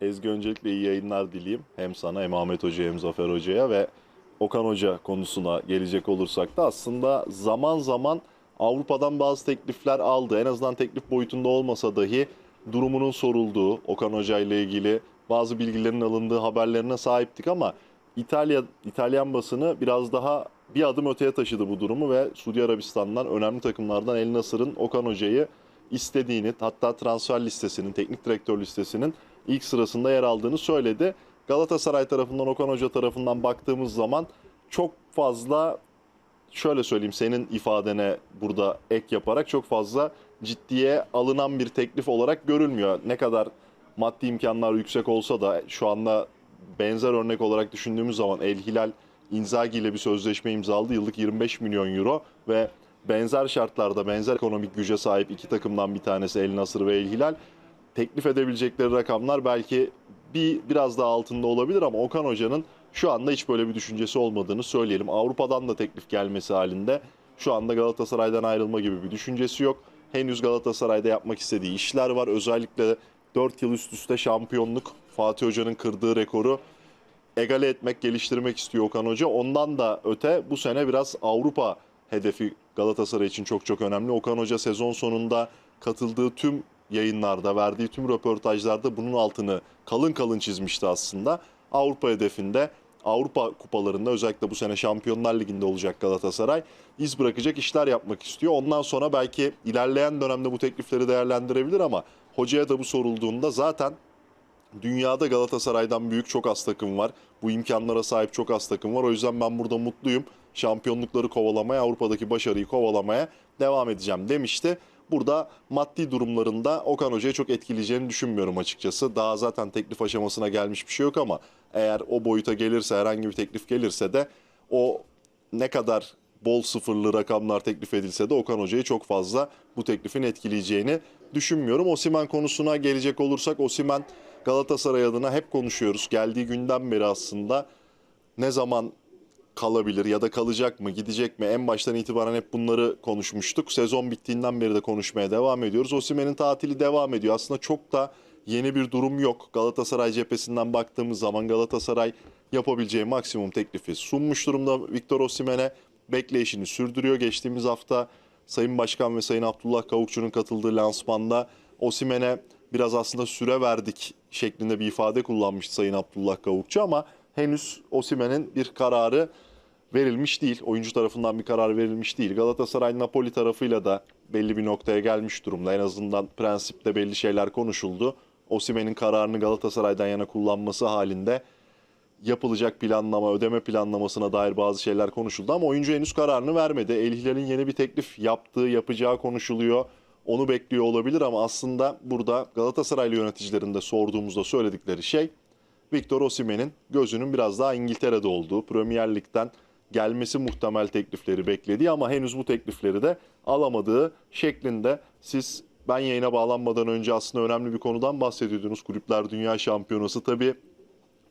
Ezgi öncelikle iyi yayınlar dileyim. Hem sana hem Ahmet Hoca hem Zafer Hoca'ya ve Okan Hoca konusuna gelecek olursak da aslında zaman zaman Avrupa'dan bazı teklifler aldı. En azından teklif boyutunda olmasa dahi durumunun sorulduğu, Okan Hoca ile ilgili bazı bilgilerin alındığı haberlerine sahiptik ama İtalya İtalyan basını biraz daha bir adım öteye taşıdı bu durumu ve Suudi Arabistan'dan önemli takımlardan El Nasır'ın Okan Hoca'yı istediğini hatta transfer listesinin, teknik direktör listesinin ilk sırasında yer aldığını söyledi. Galatasaray tarafından, Okan Hoca tarafından baktığımız zaman çok fazla şöyle söyleyeyim senin ifadene burada ek yaparak çok fazla ciddiye alınan bir teklif olarak görülmüyor. Ne kadar maddi imkanlar yüksek olsa da şu anda benzer örnek olarak düşündüğümüz zaman El Hilal Inzaghi ile bir sözleşme imzaladı. Yıllık 25 milyon euro ve benzer şartlarda benzer ekonomik güce sahip iki takımdan bir tanesi El Nasır ve El Hilal teklif edebilecekleri rakamlar belki bir biraz daha altında olabilir ama Okan Hoca'nın şu anda hiç böyle bir düşüncesi olmadığını söyleyelim. Avrupa'dan da teklif gelmesi halinde şu anda Galatasaray'dan ayrılma gibi bir düşüncesi yok. Henüz Galatasaray'da yapmak istediği işler var. Özellikle 4 yıl üst üste şampiyonluk Fatih Hoca'nın kırdığı rekoru egale etmek, geliştirmek istiyor Okan Hoca. Ondan da öte bu sene biraz Avrupa hedefi Galatasaray için çok çok önemli. Okan Hoca sezon sonunda katıldığı tüm yayınlarda, verdiği tüm röportajlarda bunun altını kalın kalın çizmişti aslında. Avrupa hedefinde, Avrupa kupalarında özellikle bu sene Şampiyonlar Ligi'nde olacak Galatasaray iz bırakacak işler yapmak istiyor. Ondan sonra belki ilerleyen dönemde bu teklifleri değerlendirebilir ama hocaya da bu sorulduğunda zaten Dünyada Galatasaray'dan büyük çok az takım var. Bu imkanlara sahip çok az takım var. O yüzden ben burada mutluyum. Şampiyonlukları kovalamaya, Avrupa'daki başarıyı kovalamaya devam edeceğim demişti. Burada maddi durumlarında Okan Hoca'yı çok etkileyeceğini düşünmüyorum açıkçası. Daha zaten teklif aşamasına gelmiş bir şey yok ama eğer o boyuta gelirse, herhangi bir teklif gelirse de o ne kadar bol sıfırlı rakamlar teklif edilse de Okan Hoca'yı çok fazla bu teklifin etkileyeceğini düşünmüyorum. Osimen konusuna gelecek olursak Osimen Galatasaray adına hep konuşuyoruz. Geldiği günden beri aslında ne zaman kalabilir ya da kalacak mı, gidecek mi? En baştan itibaren hep bunları konuşmuştuk. Sezon bittiğinden beri de konuşmaya devam ediyoruz. Osimhen'in tatili devam ediyor. Aslında çok da yeni bir durum yok. Galatasaray cephesinden baktığımız zaman Galatasaray yapabileceği maksimum teklifi sunmuş durumda Victor Osimhen'e. Bekleyişini sürdürüyor. Geçtiğimiz hafta Sayın Başkan ve Sayın Abdullah Kavukçu'nun katıldığı lansmanda Osimhen'e biraz aslında süre verdik şeklinde bir ifade kullanmıştı Sayın Abdullah Kavukçu ama henüz Osimhen'in bir kararı verilmiş değil. Oyuncu tarafından bir karar verilmiş değil. Galatasaray Napoli tarafıyla da belli bir noktaya gelmiş durumda. En azından prensipte belli şeyler konuşuldu. Osimhen'in kararını Galatasaray'dan yana kullanması halinde yapılacak planlama, ödeme planlamasına dair bazı şeyler konuşuldu ama oyuncu henüz kararını vermedi. El Hilal'in yeni bir teklif yaptığı, yapacağı konuşuluyor. Onu bekliyor olabilir ama aslında burada Galatasaraylı yöneticilerin de sorduğumuzda söyledikleri şey Victor Osimhen'in gözünün biraz daha İngiltere'de olduğu, Premier Lig'den gelmesi muhtemel teklifleri beklediği ama henüz bu teklifleri de alamadığı şeklinde siz ben yayına bağlanmadan önce aslında önemli bir konudan bahsediyordunuz. Kulüpler Dünya Şampiyonası tabii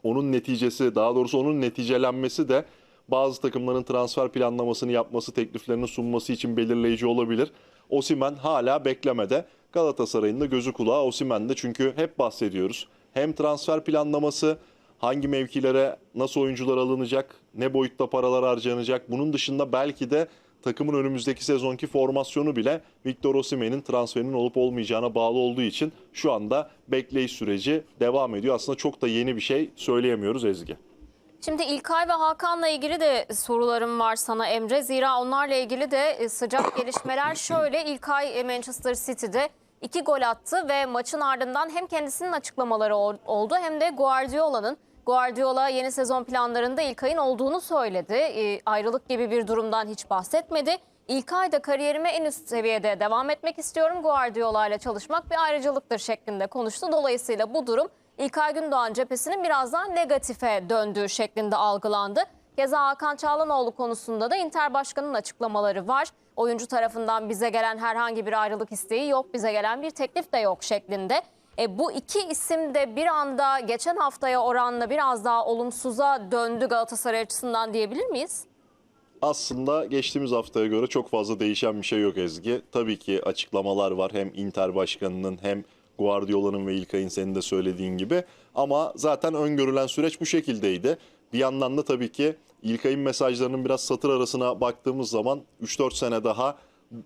onun neticesi daha doğrusu onun neticelenmesi de bazı takımların transfer planlamasını yapması, tekliflerini sunması için belirleyici olabilir. Osimen hala beklemede. Galatasaray'ın da gözü kulağı Osimen'de çünkü hep bahsediyoruz. Hem transfer planlaması, hangi mevkilere nasıl oyuncular alınacak, ne boyutta paralar harcanacak. Bunun dışında belki de takımın önümüzdeki sezonki formasyonu bile Victor Osimhen'in transferinin olup olmayacağına bağlı olduğu için şu anda bekleyiş süreci devam ediyor. Aslında çok da yeni bir şey söyleyemiyoruz Ezgi. Şimdi İlkay ve Hakan'la ilgili de sorularım var sana Emre. Zira onlarla ilgili de e, sıcak gelişmeler şöyle. İlkay e, Manchester City'de iki gol attı ve maçın ardından hem kendisinin açıklamaları ol- oldu hem de Guardiola'nın. Guardiola yeni sezon planlarında İlkay'ın olduğunu söyledi. E, ayrılık gibi bir durumdan hiç bahsetmedi. İlkay da kariyerime en üst seviyede devam etmek istiyorum. Guardiola ile çalışmak bir ayrıcalıktır şeklinde konuştu. Dolayısıyla bu durum İlkay Gündoğan cephesinin biraz daha negatife döndüğü şeklinde algılandı. Keza Hakan Çağlanoğlu konusunda da Inter Başkanı'nın açıklamaları var. Oyuncu tarafından bize gelen herhangi bir ayrılık isteği yok, bize gelen bir teklif de yok şeklinde. E, bu iki isim de bir anda geçen haftaya oranla biraz daha olumsuza döndü Galatasaray açısından diyebilir miyiz? Aslında geçtiğimiz haftaya göre çok fazla değişen bir şey yok Ezgi. Tabii ki açıklamalar var hem Inter Başkanı'nın hem Guardiola'nın ve İlkay'ın senin de söylediğin gibi. Ama zaten öngörülen süreç bu şekildeydi. Bir yandan da tabii ki İlkay'ın mesajlarının biraz satır arasına baktığımız zaman 3-4 sene daha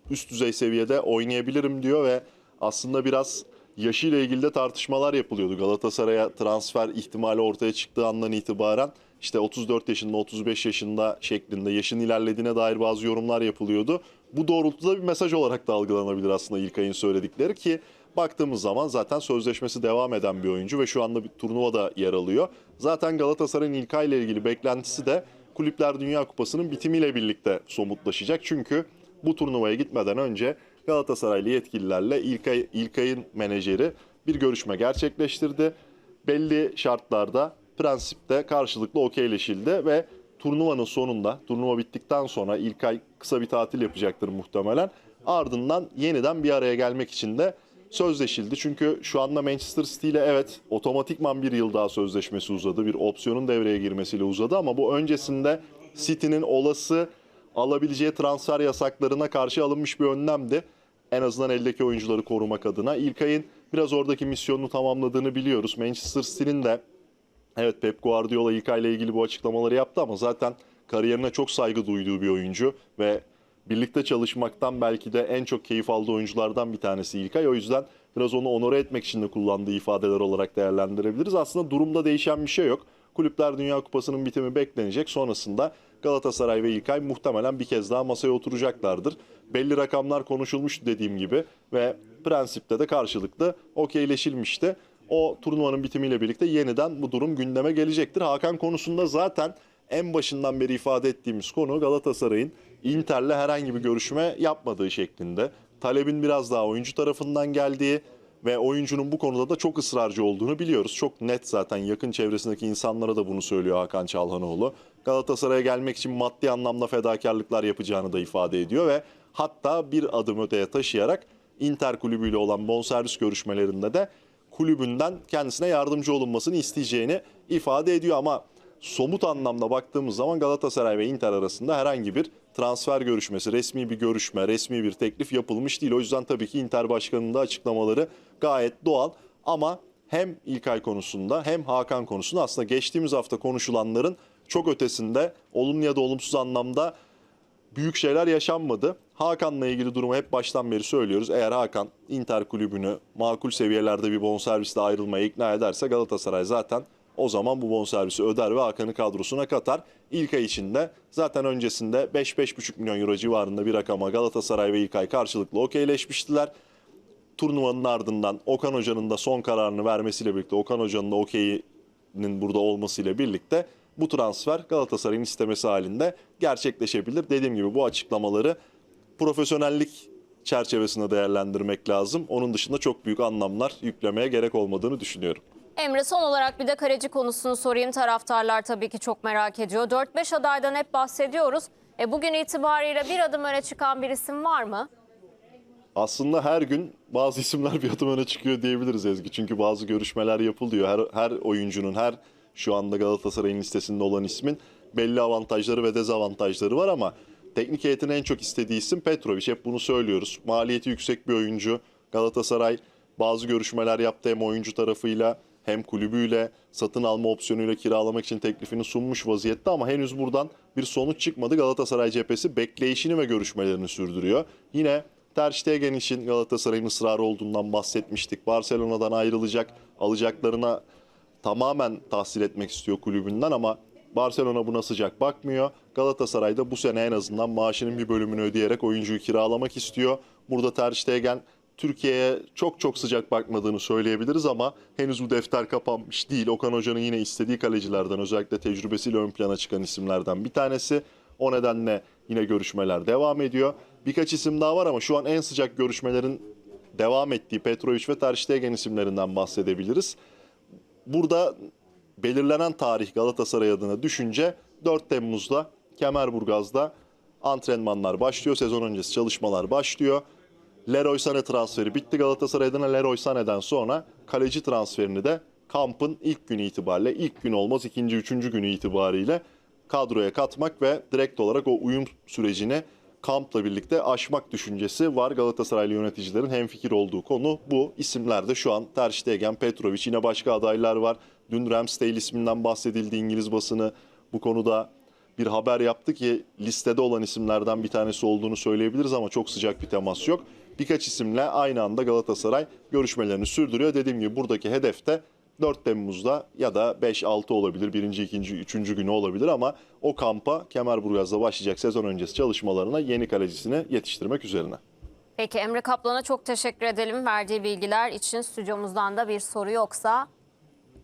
üst düzey seviyede oynayabilirim diyor ve aslında biraz yaşıyla ilgili de tartışmalar yapılıyordu. Galatasaray'a transfer ihtimali ortaya çıktığı andan itibaren işte 34 yaşında 35 yaşında şeklinde yaşın ilerlediğine dair bazı yorumlar yapılıyordu. Bu doğrultuda bir mesaj olarak da algılanabilir aslında İlkay'ın söyledikleri ki baktığımız zaman zaten sözleşmesi devam eden bir oyuncu ve şu anda bir turnuvada yer alıyor. Zaten Galatasaray'ın İlkay ile ilgili beklentisi de Kulüpler Dünya Kupası'nın bitimiyle birlikte somutlaşacak. Çünkü bu turnuvaya gitmeden önce Galatasaraylı yetkililerle İlkay, İlkay'ın menajeri bir görüşme gerçekleştirdi. Belli şartlarda prensipte karşılıklı okeyleşildi ve turnuvanın sonunda, turnuva bittikten sonra İlkay kısa bir tatil yapacaktır muhtemelen. Ardından yeniden bir araya gelmek için de sözleşildi. Çünkü şu anda Manchester City ile evet otomatikman bir yıl daha sözleşmesi uzadı. Bir opsiyonun devreye girmesiyle uzadı ama bu öncesinde City'nin olası alabileceği transfer yasaklarına karşı alınmış bir önlemdi. En azından eldeki oyuncuları korumak adına. İlkay'ın biraz oradaki misyonunu tamamladığını biliyoruz. Manchester City'nin de evet Pep Guardiola İlkay ile ilgili bu açıklamaları yaptı ama zaten kariyerine çok saygı duyduğu bir oyuncu ve birlikte çalışmaktan belki de en çok keyif aldığı oyunculardan bir tanesi İlkay. O yüzden biraz onu onore etmek için de kullandığı ifadeler olarak değerlendirebiliriz. Aslında durumda değişen bir şey yok. Kulüpler Dünya Kupası'nın bitimi beklenecek. Sonrasında Galatasaray ve İlkay muhtemelen bir kez daha masaya oturacaklardır. Belli rakamlar konuşulmuştu dediğim gibi ve prensipte de karşılıklı okeyleşilmişti. O turnuvanın bitimiyle birlikte yeniden bu durum gündeme gelecektir. Hakan konusunda zaten en başından beri ifade ettiğimiz konu Galatasaray'ın Inter'le herhangi bir görüşme yapmadığı şeklinde. Talebin biraz daha oyuncu tarafından geldiği ve oyuncunun bu konuda da çok ısrarcı olduğunu biliyoruz. Çok net zaten yakın çevresindeki insanlara da bunu söylüyor Hakan Çalhanoğlu. Galatasaray'a gelmek için maddi anlamda fedakarlıklar yapacağını da ifade ediyor ve hatta bir adım öteye taşıyarak Inter kulübüyle olan bonservis görüşmelerinde de kulübünden kendisine yardımcı olunmasını isteyeceğini ifade ediyor ama somut anlamda baktığımız zaman Galatasaray ve Inter arasında herhangi bir transfer görüşmesi, resmi bir görüşme, resmi bir teklif yapılmış değil. O yüzden tabii ki Inter Başkanı'nın da açıklamaları gayet doğal ama hem İlkay konusunda hem Hakan konusunda aslında geçtiğimiz hafta konuşulanların çok ötesinde olumlu ya da olumsuz anlamda büyük şeyler yaşanmadı. Hakan'la ilgili durumu hep baştan beri söylüyoruz. Eğer Hakan Inter kulübünü makul seviyelerde bir bonservisle ayrılmaya ikna ederse Galatasaray zaten o zaman bu bonservisi öder ve Hakan'ı kadrosuna katar. İlk ay içinde zaten öncesinde 5-5,5 milyon euro civarında bir rakama Galatasaray ve İlkay karşılıklı okeyleşmiştiler. Turnuvanın ardından Okan Hoca'nın da son kararını vermesiyle birlikte Okan Hoca'nın da okeyinin burada olmasıyla birlikte bu transfer Galatasaray'ın istemesi halinde gerçekleşebilir. Dediğim gibi bu açıklamaları profesyonellik çerçevesinde değerlendirmek lazım. Onun dışında çok büyük anlamlar yüklemeye gerek olmadığını düşünüyorum. Emre son olarak bir de kaleci konusunu sorayım. Taraftarlar tabii ki çok merak ediyor. 4-5 adaydan hep bahsediyoruz. E, bugün itibariyle bir adım öne çıkan bir isim var mı? Aslında her gün bazı isimler bir adım öne çıkıyor diyebiliriz Ezgi. Çünkü bazı görüşmeler yapılıyor. Her, her oyuncunun, her şu anda Galatasaray'ın listesinde olan ismin belli avantajları ve dezavantajları var ama teknik heyetin en çok istediği isim Petrovic. Hep bunu söylüyoruz. Maliyeti yüksek bir oyuncu. Galatasaray bazı görüşmeler yaptı hem oyuncu tarafıyla hem kulübüyle satın alma opsiyonuyla kiralamak için teklifini sunmuş vaziyette ama henüz buradan bir sonuç çıkmadı. Galatasaray cephesi bekleyişini ve görüşmelerini sürdürüyor. Yine Ter Stegen için Galatasaray'ın ısrarı olduğundan bahsetmiştik. Barcelona'dan ayrılacak, alacaklarına tamamen tahsil etmek istiyor kulübünden ama Barcelona buna sıcak bakmıyor. Galatasaray da bu sene en azından maaşının bir bölümünü ödeyerek oyuncuyu kiralamak istiyor. Burada Ter Stegen Türkiye'ye çok çok sıcak bakmadığını söyleyebiliriz ama henüz bu defter kapanmış değil. Okan Hoca'nın yine istediği kalecilerden özellikle tecrübesiyle ön plana çıkan isimlerden bir tanesi. O nedenle yine görüşmeler devam ediyor. Birkaç isim daha var ama şu an en sıcak görüşmelerin devam ettiği Petrovic ve Ter Stegen isimlerinden bahsedebiliriz. Burada belirlenen tarih Galatasaray adına düşünce 4 Temmuz'da Kemerburgaz'da antrenmanlar başlıyor. Sezon öncesi çalışmalar başlıyor. Leroy Sané transferi bitti Galatasaray'dan Leroy Sané'den sonra kaleci transferini de kampın ilk günü itibariyle ilk gün olmaz ikinci üçüncü günü itibariyle kadroya katmak ve direkt olarak o uyum sürecini kampla birlikte aşmak düşüncesi var. Galatasaraylı yöneticilerin hemfikir olduğu konu bu. İsimlerde şu an Ter Stegen, Petrovic yine başka adaylar var. Dün Ramsdale isminden bahsedildi İngiliz basını. Bu konuda bir haber yaptı ki listede olan isimlerden bir tanesi olduğunu söyleyebiliriz ama çok sıcak bir temas yok. Birkaç isimle aynı anda Galatasaray görüşmelerini sürdürüyor. Dediğim gibi buradaki hedef de 4 Temmuz'da ya da 5-6 olabilir. Birinci, ikinci, üçüncü günü olabilir ama o kampa Kemerburgaz'da başlayacak sezon öncesi çalışmalarına yeni kalecisini yetiştirmek üzerine. Peki Emre Kaplan'a çok teşekkür edelim verdiği bilgiler için. Stüdyomuzdan da bir soru yoksa.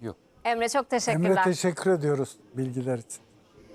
Yok. Emre çok teşekkürler. Emre teşekkür ediyoruz bilgiler için.